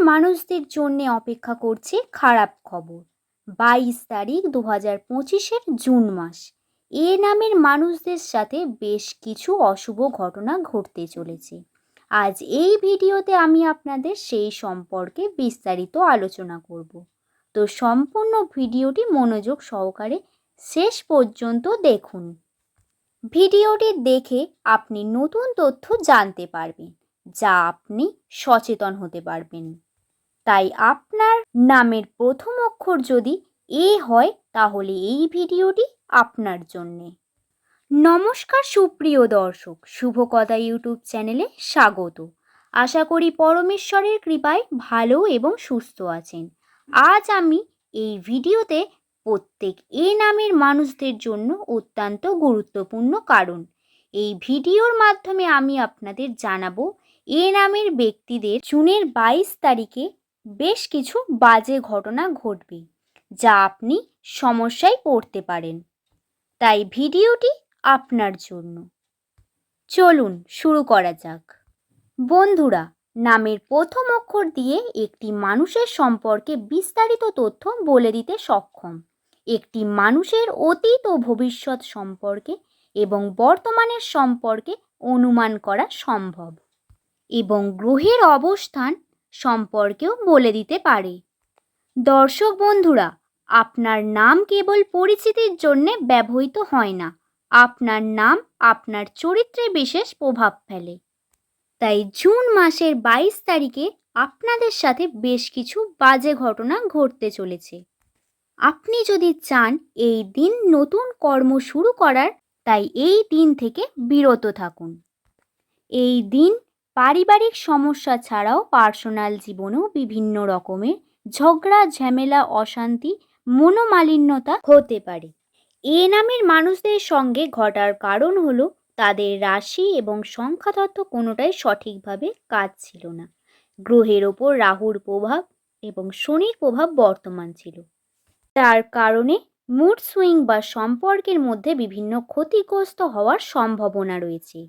মানুষদের জন্যে অপেক্ষা করছে খারাপ খবর। বাইশ তারিখ দু হাজার পঁচিশের জুন মাস। এ নামের মানুষদের সাথে বেশ কিছু অশুভ ঘটনা ঘটতে চলেছে। আজ এই ভিডিওতে আমি আপনাদের সেই সম্পর্কে বিস্তারিত আলোচনা করব। তো সম্পূর্ণ ভিডিওটি মনোযোগ সহকারে শেষ পর্যন্ত দেখুন। ভিডিওটি দেখে আপনি নতুন তথ্য জানতে পারবেন, যা আপনি সচেতন হতে পারবেন। তাই আপনার নামের প্রথম অক্ষর যদি এ হয়, তাহলে এই ভিডিওটি আপনার জন্যে। নমস্কার সুপ্রিয় দর্শক, শুভকথা ইউটিউব চ্যানেলে স্বাগত। আশা করি পরমেশ্বরের কৃপায় ভালো এবং সুস্থ আছেন। আজ আমি এই ভিডিওতে প্রত্যেক এ নামের মানুষদের জন্য অত্যন্ত গুরুত্বপূর্ণ কারণ। এই ভিডিওর মাধ্যমে আমি আপনাদের জানাব, এ নামের ব্যক্তিদের জুনের বাইশ তারিখে বেশ কিছু বাজে ঘটনা ঘটবে, যা আপনি সমস্যায় পড়তে পারেন। তাই ভিডিওটি আপনার জন্য। চলুন শুরু করা যাক। বন্ধুরা, নামের প্রথম অক্ষর দিয়ে একটি মানুষের সম্পর্কে বিস্তারিত তথ্য বলে দিতে সক্ষম। একটি মানুষের অতীত ও ভবিষ্যৎ সম্পর্কে এবং বর্তমানের সম্পর্কে অনুমান করা সম্ভব। এবং গ্রহের অবস্থান সম্পর্কেও বলে দিতে পারে। দর্শক বন্ধুরা, আপনার নাম কেবল পরিচিতির জন্যে ব্যবহৃত হয় না, আপনার নাম আপনার চরিত্রে বিশেষ প্রভাব ফেলে। তাই জুন মাসের বাইশ তারিখে আপনাদের সাথে বেশ কিছু বাজে ঘটনা ঘটতে চলেছে। আপনি যদি চান এই দিন নতুন কর্ম শুরু করার, তাই এই দিন থেকে বিরত থাকুন। এই দিন পারিবারিক সমস্যা ছাড়াও পার্সোনাল জীবনেও বিভিন্ন রকমের ঝগড়া, ঝামেলা, অশান্তি, মনোমালিন্যতা হতে পারে। এ নামের মানুষদের সঙ্গে ঘটার কারণ হলো তাদের রাশি এবং সংখ্যাতত্ত্ব কোনোটাই সঠিকভাবে কাজ ছিল না। গ্রহের ওপর রাহুর প্রভাব এবং শনির প্রভাব বর্তমান ছিল। তার কারণে মুড সুইং বা সম্পর্কের মধ্যে বিভিন্ন ক্ষতিগ্রস্ত হওয়ার সম্ভাবনা রয়েছে।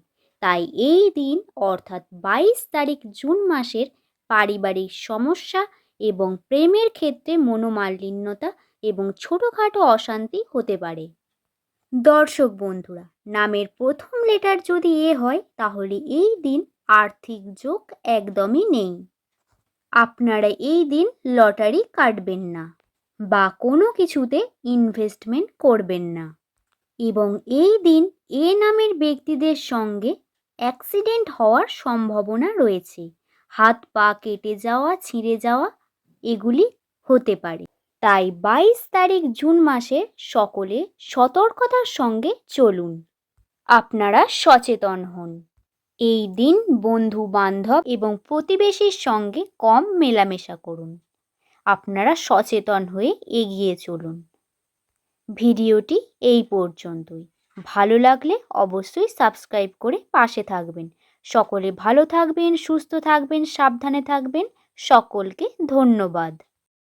তাই এই দিন, অর্থাৎ বাইশ তারিখ জুন মাসের পারিবারিক সমস্যা এবং প্রেমের ক্ষেত্রে মনোমালিন্যতা এবং ছোটোখাটো অশান্তি হতে পারে। দর্শক বন্ধুরা, নামের প্রথম লেটার যদি এ হয়, তাহলে এই দিন আর্থিক যোগ একদমই নেই। আপনারা এই দিন লটারি কাটবেন না বা কোনো কিছুতে ইনভেস্টমেন্ট করবেন না। এবং এই দিন এ নামের ব্যক্তিদের সঙ্গে অ্যাক্সিডেন্ট হওয়ার সম্ভাবনা রয়েছে। হাত পা কেটে যাওয়া, ছিঁড়ে যাওয়া, এগুলি হতে পারে। তাই বাইশ তারিখ জুন মাসে সকলে সতর্কতার সঙ্গে চলুন। আপনারা সচেতন হন। এই দিন বন্ধু বান্ধব এবং প্রতিবেশীর সঙ্গে কম মেলামেশা করুন। আপনারা সচেতন হয়ে এগিয়ে চলুন। ভিডিওটি এই পর্যন্তই। ভালো লাগলে অবশ্যই সাবস্ক্রাইব করে পাশে থাকবেন। সকলে ভালো থাকবেন, সুস্থ থাকবেন, সাবধানে থাকবেন। সকলকে ধন্যবাদ।